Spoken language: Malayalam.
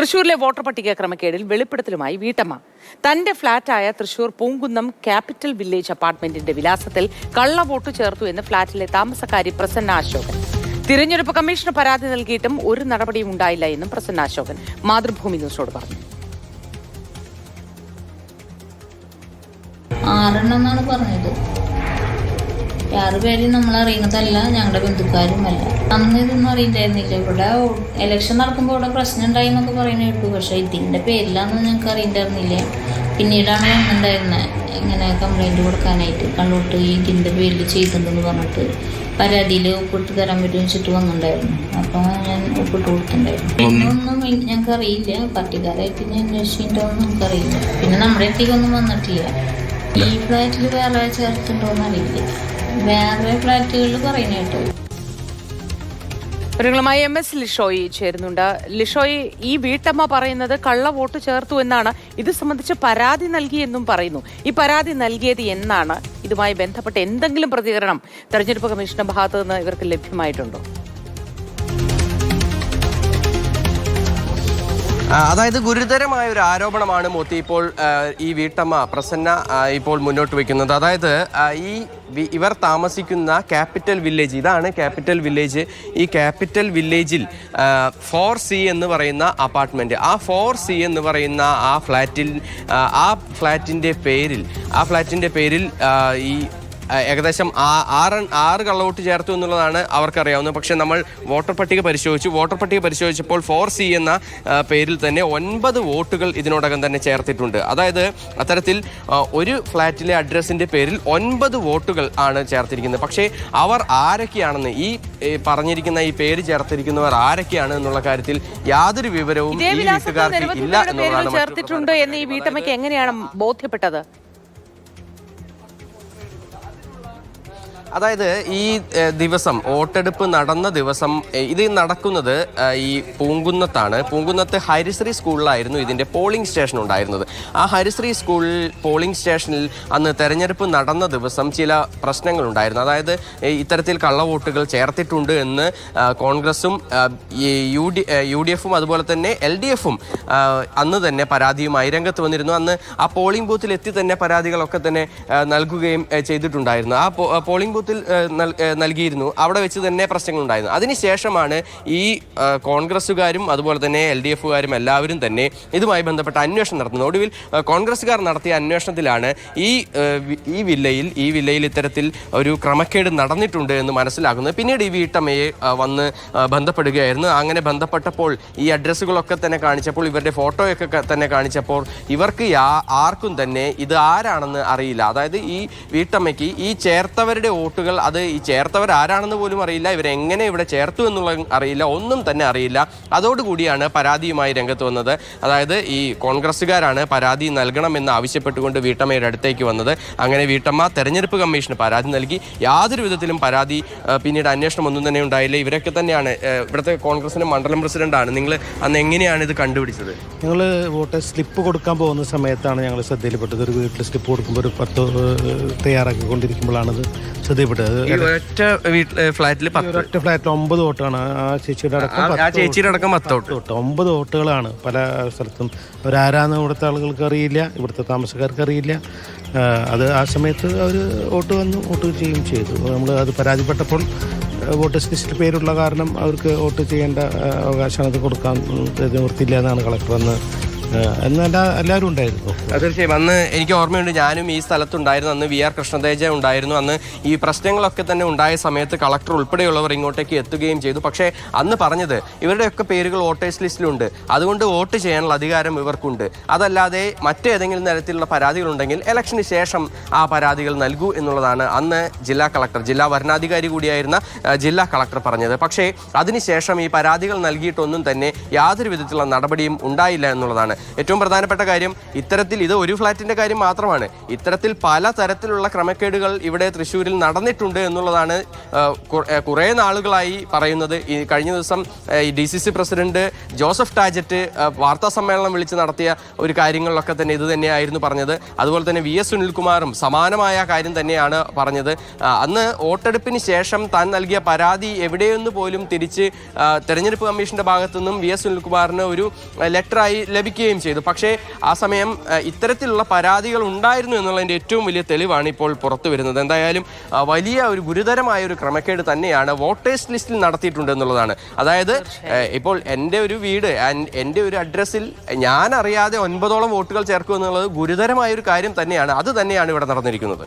തൃശൂരിലെ വോട്ടർ പട്ടിക ക്രമക്കേടിൽ വെളിപ്പെടുത്തലുമായി വീട്ടമ്മ. തന്റെ ഫ്ളാറ്റായ തൃശൂർ പൂങ്കുന്നം ക്യാപിറ്റൽ വില്ലേജ് അപ്പാർട്ട്മെന്റിന്റെ വിലാസത്തിൽ കള്ളവോട്ട് ചേർത്തു എന്ന് ഫ്ളാറ്റിലെ താമസക്കാരി പ്രസന്ന അശോകൻ. തിരഞ്ഞെടുപ്പ് കമ്മീഷന് പരാതി നൽകിയിട്ടും ഒരു നടപടിയും ഉണ്ടായില്ല എന്നും പ്രസന്ന അശോകൻ മാതൃഭൂമി ന്യൂസോട് പറഞ്ഞു. ആറെണ്ണം എന്നാണ് പറഞ്ഞത്. ആറ് പേര് നമ്മൾ അറിയുന്നതല്ല ഞങ്ങളുടെ ബന്ധുക്കാരുമല്ല അന്ന് ഇതൊന്നും അറിയില്ലായിരുന്നില്ല. ഇവിടെ ഇലക്ഷൻ നടക്കുമ്പോൾ ഇവിടെ പ്രശ്നം ഉണ്ടായി എന്നൊക്കെ പറയുന്നത് കേട്ടു. പക്ഷെ ഇതിന്റെ പേരിലാണെന്ന് ഞങ്ങൾക്ക് അറിയില്ലായിരുന്നില്ല. പിന്നീടാണ് വന്നിട്ടുണ്ടായിരുന്നത് ഇങ്ങനെ കംപ്ലൈന്റ് കൊടുക്കാനായിട്ട് കള്ളോട്ട് ഈ ഇതിന്റെ പേരിൽ ചെയ്തിട്ടുണ്ടെന്ന് പറഞ്ഞിട്ട് പരാതിയിൽ ഒപ്പിട്ട് തരാൻ പറ്റുമെന്ന് വെച്ചിട്ട് വന്നിട്ടുണ്ടായിരുന്നു. അപ്പോൾ ഞാൻ ഒപ്പിട്ട് കൊടുത്തിട്ടുണ്ടായിരുന്നു. ഒന്നും ഞങ്ങൾക്ക് അറിയില്ല. പാർട്ടിക്കാരായിട്ട് ഞാൻ അന്വേഷിച്ചിട്ടൊന്നും നമുക്കറിയില്ല പിന്നെ നമ്മുടെ അടുത്തേക്കൊന്നും വന്നിട്ടില്ല. ഈ ഫ്ലാറ്റിൽ വേറെ ചേർത്തിട്ടുണ്ടോ അറിയില്ല. വേറെ കേട്ടോ. എം എസ് ലിഷോയി ചേരുന്നുണ്ട്. ലിഷോയി ഈ വീട്ടമ്മ പറയുന്നത് കള്ള വോട്ട് ചേർത്തു എന്നാണ്. ഇത് സംബന്ധിച്ച് പരാതി നൽകിയെന്നും പറയുന്നു. ഈ പരാതി നൽകിയത് എന്നാണ്. ഇതുമായി ബന്ധപ്പെട്ട് എന്തെങ്കിലും പ്രതികരണം തെരഞ്ഞെടുപ്പ് കമ്മീഷന്റെ ഭാഗത്തു നിന്ന് ഇവർക്ക് ലഭ്യമായിട്ടുണ്ടോ? അതായത് ഗുരുതരമായ ഒരു ആരോപണമാണ് മോത്തി ഇപ്പോൾ ഈ വീട്ടമ്മ പ്രസന്ന ഇപ്പോൾ മുന്നോട്ട് വെക്കുന്നത് അതായത് ഈ ഇവർ താമസിക്കുന്ന ക്യാപിറ്റൽ വില്ലേജ് ഇതാണ് ക്യാപിറ്റൽ വില്ലേജ്. ഈ ക്യാപിറ്റൽ വില്ലേജിൽ ഫോർ സി എന്ന് പറയുന്ന അപ്പാർട്ട്മെന്റ് ആ ഫോർ സി എന്ന് പറയുന്ന ആ ഫ്ലാറ്റിൽ ആ, ഫ്ലാറ്റിന്റെ പേരിൽ ആ ഫ്ലാറ്റിന്റെ പേരിൽ ഈ ഏകദേശം ആ- ആറ് ആറ് കള്ളവോട്ട് ചേർത്തു എന്നുള്ളതാണ് അവർക്കറിയാവുന്നത്. പക്ഷേ നമ്മൾ വോട്ടർ പട്ടിക പരിശോധിച്ചു. വോട്ടർ പട്ടിക പരിശോധിച്ചപ്പോൾ ഫോർ സി എന്ന പേരിൽ തന്നെ ഒൻപത് വോട്ടുകൾ ഇതിനോടകം തന്നെ ചേർത്തിട്ടുണ്ട്. അതായത് അത്തരത്തിൽ ഒരു ഫ്ലാറ്റിലെ അഡ്രസ്സിന്റെ പേരിൽ ഒൻപത് വോട്ടുകൾ ആണ് ചേർത്തിരിക്കുന്നത്. പക്ഷേ അവർ ആരൊക്കെയാണെന്ന് ഈ പറഞ്ഞിരിക്കുന്ന ഈ പേര് ചേർത്തിരിക്കുന്നവർ ആരൊക്കെയാണ് എന്നുള്ള കാര്യത്തിൽ യാതൊരു വിവരവും ഈ വീട്ടുകാർക്ക് ഇല്ല എന്നുള്ളതാണ് ചേർത്തിട്ടുണ്ട് എന്ന് ഈ വീട്ടമ്മയ്ക്ക് എങ്ങനെയാണ് ബോധ്യപ്പെട്ടത്? അതായത് ഈ ദിവസം വോട്ടെടുപ്പ് നടന്ന ദിവസം ഇത് നടക്കുന്നത് ഈ പൂങ്കുന്നത്താണ്. പൂങ്കുന്നത്ത് ഹരിശ്രീ സ്കൂളിലായിരുന്നു ഇതിന്റെ പോളിംഗ് സ്റ്റേഷൻ ഉണ്ടായിരുന്നത്. ആ ഹരിശ്രീ സ്കൂൾ പോളിംഗ് സ്റ്റേഷനിൽ അന്ന് തെരഞ്ഞെടുപ്പ് നടന്ന ദിവസം ചില പ്രശ്നങ്ങൾ ഉണ്ടായിരുന്നു. അതായത് ഇത്തരത്തിൽ കള്ളവോട്ടുകൾ ചേർത്തിട്ടുണ്ട് എന്ന് കോൺഗ്രസും യു ഡി യു ഡി എഫും അതുപോലെ തന്നെ എൽ ഡി എഫും അന്ന് തന്നെ പരാതിയുമായി രംഗത്ത് വന്നിരുന്നു. അന്ന് ആ പോളിംഗ് ബൂത്തിൽ എത്തി തന്നെ പരാതികളൊക്കെ തന്നെ നൽകുകയും ചെയ്തിട്ടുണ്ടായിരുന്നു. ആ പോളിംഗ് ബൂത്തിൽ നൽകിയിരുന്നു. അവിടെ വെച്ച് തന്നെ പ്രശ്നങ്ങൾ ഉണ്ടായിരുന്നു അതിനുശേഷമാണ് ഈ കോൺഗ്രസ്സുകാരും അതുപോലെ തന്നെ എൽ ഡി എഫുകാരും എല്ലാവരും തന്നെ ഇതുമായി ബന്ധപ്പെട്ട അന്വേഷണം നടത്തുന്നത്. ഒടുവിൽ കോൺഗ്രസ്സുകാർ നടത്തിയ അന്വേഷണത്തിലാണ് ഈ ഈ വില്ലയിൽ ഈ വില്ലയിൽ ഇത്തരത്തിൽ ഒരു ക്രമക്കേട് നടന്നിട്ടുണ്ട് എന്ന് മനസ്സിലാക്കുന്നത് പിന്നീട് ഈ വീട്ടമ്മയെ വന്ന് ബന്ധപ്പെടുകയായിരുന്നു. അങ്ങനെ ബന്ധപ്പെട്ടപ്പോൾ ഈ അഡ്രസ്സുകളൊക്കെ തന്നെ കാണിച്ചപ്പോൾ ഇവരുടെ ഫോട്ടോയൊക്കെ തന്നെ കാണിച്ചപ്പോൾ ഇവർക്ക് ആർക്കും തന്നെ ഇത് ആരാണെന്ന് അറിയില്ല. അതായത് ഈ വീട്ടമ്മയ്ക്ക് ഈ ചേർത്തവരുടെ വോട്ടുകൾ അത് ഈ ചേർത്തവർ ആരാണെന്ന് പോലും അറിയില്ല ഇവരെങ്ങനെ ഇവിടെ ചേർത്തു എന്നുള്ള അറിയില്ല ഒന്നും തന്നെ അറിയില്ല. അതോടുകൂടിയാണ് പരാതിയുമായി രംഗത്ത് വന്നത്. അതായത് ഈ കോൺഗ്രസ്സുകാരാണ് പരാതി നൽകണമെന്ന് ആവശ്യപ്പെട്ടുകൊണ്ട് വീട്ടമ്മയുടെ അടുത്തേക്ക് വന്നത്. അങ്ങനെ വീട്ടമ്മ തെരഞ്ഞെടുപ്പ് കമ്മീഷന് പരാതി നൽകി. യാതൊരു വിധത്തിലും പരാതി പിന്നീട് അന്വേഷണം ഒന്നും തന്നെ ഉണ്ടായില്ല. ഇവരൊക്കെ തന്നെയാണ് ഇവിടുത്തെ കോൺഗ്രസിന്റെ മണ്ഡലം പ്രസിഡന്റാണ്. നിങ്ങൾ അന്ന് എങ്ങനെയാണ് ഇത് കണ്ടുപിടിച്ചത്? ഞങ്ങൾ വോട്ട് സ്ലിപ്പ് കൊടുക്കാൻ പോകുന്ന സമയത്താണ് ഞങ്ങൾ ശ്രദ്ധയിൽപ്പെട്ടത്. ഒരു വീട്ടിൽ സ്ലിപ്പ് കൊടുക്കുമ്പോൾ ഒരു പത്ത് തയ്യാറാക്കിക്കൊണ്ടിരിക്കുമ്പോഴാണത് ശ്രദ്ധയിൽപ്പെട്ടത്. ഈ ഒറ്റ വീട്ടിൽ ഫ്ലാറ്റിൽ ഒറ്റ ഫ്ലാറ്റിൽ ഒമ്പത് വോട്ടാണ്. ആ ചേച്ചിയുടെ അടക്കം ആ- ചേച്ചിയുടെ അടക്കം പത്ത് വോട്ട്. ഒമ്പത് വോട്ടുകളാണ് പല സ്ഥലത്തും. അവരാരാന്ന് ഇവിടുത്തെ ആളുകൾക്ക് അറിയില്ല ഇവിടുത്തെ താമസക്കാർക്ക് അറിയില്ല. അത് ആ സമയത്ത് അവർ വോട്ട് വന്നു വോട്ട് ചെയ്യുകയും ചെയ്തു. നമ്മൾ അത് പരാതിപ്പെട്ടപ്പോൾ വോട്ട് വോട്ടേഴ്സ് ലിസ്റ്റിൽ പേരുള്ള കാരണം അവർക്ക് വോട്ട് ചെയ്യേണ്ട അവകാശം അത് കൊടുക്കാൻ നിവൃത്തിയില്ല എന്നാണ് കളക്ടർ അന്ന് എല്ലാവരും ഉണ്ടായിരുന്നു. തീർച്ചയായും. അന്ന് എനിക്ക് ഓർമ്മയുണ്ട് ഞാനും ഈ സ്ഥലത്തുണ്ടായിരുന്നു. അന്ന് വി ആർ കൃഷ്ണതേജ ഉണ്ടായിരുന്നു. അന്ന് ഈ പ്രശ്നങ്ങളൊക്കെ തന്നെ ഉണ്ടായ സമയത്ത് കളക്ടർ ഉൾപ്പെടെയുള്ളവർ ഇങ്ങോട്ടേക്ക് എത്തുകയും ചെയ്തു. പക്ഷേ അന്ന് പറഞ്ഞത് ഇവരുടെയൊക്കെ പേരുകൾ വോട്ടേഴ്സ് ലിസ്റ്റിലുണ്ട്. അതുകൊണ്ട് വോട്ട് ചെയ്യാനുള്ള അധികാരം ഇവർക്കുണ്ട്. അതല്ലാതെ മറ്റേതെങ്കിലും തരത്തിലുള്ള പരാതികളുണ്ടെങ്കിൽ ഇലക്ഷന് ശേഷം ആ പരാതികൾ നൽകൂ എന്നുള്ളതാണ് അന്ന് ജില്ലാ കളക്ടർ ജില്ലാ വരണാധികാരി കൂടിയായിരുന്ന ജില്ലാ കളക്ടർ പറഞ്ഞത്. പക്ഷേ അതിനുശേഷം ഈ പരാതികൾ നൽകിയിട്ടൊന്നും തന്നെ യാതൊരു വിധത്തിലുള്ള നടപടിയും ഉണ്ടായില്ല എന്നുള്ളതാണ്. ഏറ്റവും പ്രധാനപ്പെട്ട കാര്യം ഇത്തരത്തിൽ ഇത് ഒരു ഫ്ലാറ്റിന്റെ കാര്യം മാത്രമാണ്. ഇത്തരത്തിൽ പല തരത്തിലുള്ള ക്രമക്കേടുകൾ ഇവിടെ തൃശ്ശൂരിൽ നടന്നിട്ടുണ്ട് എന്നുള്ളതാണ് കുറെ നാളുകളായി പറയുന്നത്. ഈ കഴിഞ്ഞ ദിവസം D C C president Joseph Tajet വാർത്താ സമ്മേളനം വിളിച്ച് നടത്തിയ ഒരു കാര്യങ്ങളിലൊക്കെ തന്നെ ഇത് തന്നെയായിരുന്നു പറഞ്ഞത്. അതുപോലെ തന്നെ വി എസ് സുനിൽകുമാറും സമാനമായ കാര്യം തന്നെയാണ് പറഞ്ഞത്. അന്ന് വോട്ടെടുപ്പിന് ശേഷം താൻ നൽകിയ പരാതി എവിടെയെന്ന് പോലും തിരിച്ച് തെരഞ്ഞെടുപ്പ് കമ്മീഷന്റെ ഭാഗത്തു നിന്നും വി എസ് സുനിൽകുമാറിന് ഒരു ലെറ്ററായി ലെറ്ററായി ലഭിക്കുകയും ചെയ്തു. പക്ഷേ ആ സമയം ഇത്തരത്തിലുള്ള പരാതികൾ ഉണ്ടായിരുന്നു എന്നുള്ളതിന്റെ ഏറ്റവും വലിയ തെളിവാണ് ഇപ്പോൾ പുറത്തു വരുന്നത്. എന്തായാലും വലിയ ഒരു ഗുരുതരമായ ഒരു ക്രമക്കേട് തന്നെയാണ് വോട്ടേഴ്സ് ലിസ്റ്റിൽ നടത്തിയിട്ടുണ്ട് എന്നുള്ളതാണ്. അതായത് ഇപ്പോൾ എന്റെ ഒരു വീട് എന്റെ ഒരു അഡ്രസ്സിൽ ഞാൻ അറിയാതെ ഒൻപതോളം വോട്ടുകൾ ചേർക്കുക എന്നുള്ളത് ഗുരുതരമായ ഒരു കാര്യം തന്നെയാണ്. അത് തന്നെയാണ് ഇവിടെ നടന്നിരിക്കുന്നത്.